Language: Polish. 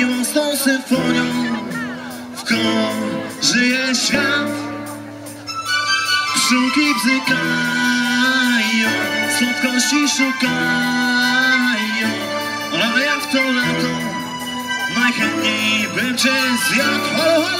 miłosną symfonią w koło żyje świat. Pszczółki bzykają, słodkości szukają, ale jak to lato, najchętniej bym cię zjadł. Halo, halo!